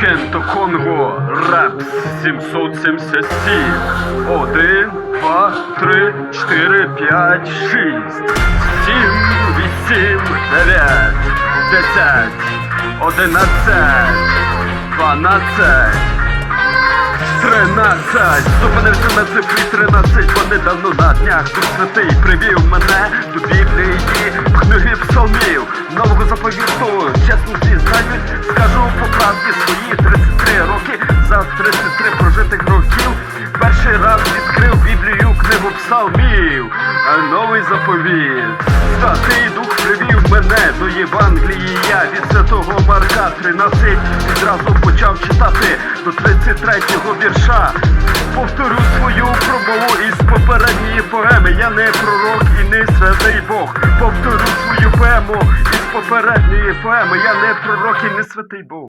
Кенто Конго, Репс 777. Один, два, три, чотири, п'ять, шість, сім, вісім, дев'ять, десять, одинадцять, дванадцять. Тринадцять, зупинився на цифрі тринадцять, бо недавно на днях Дух Святий привів мене до Біблії, книги псалмів, нового заповіту, скажу свої 33 роки, за 33 прожитих років, перший раз відкрив Біблію, книгу псалмів, новий заповіт. Святий Дух привів мене до Євангелії, я від святого Марка 13 відразу почав читати до 33-го вірша. Повторю свою промову із попередньої поеми. Я не пророк і не святий Бог. Повторю свою поему із попередньої поеми. Я не пророк і не святий Бог.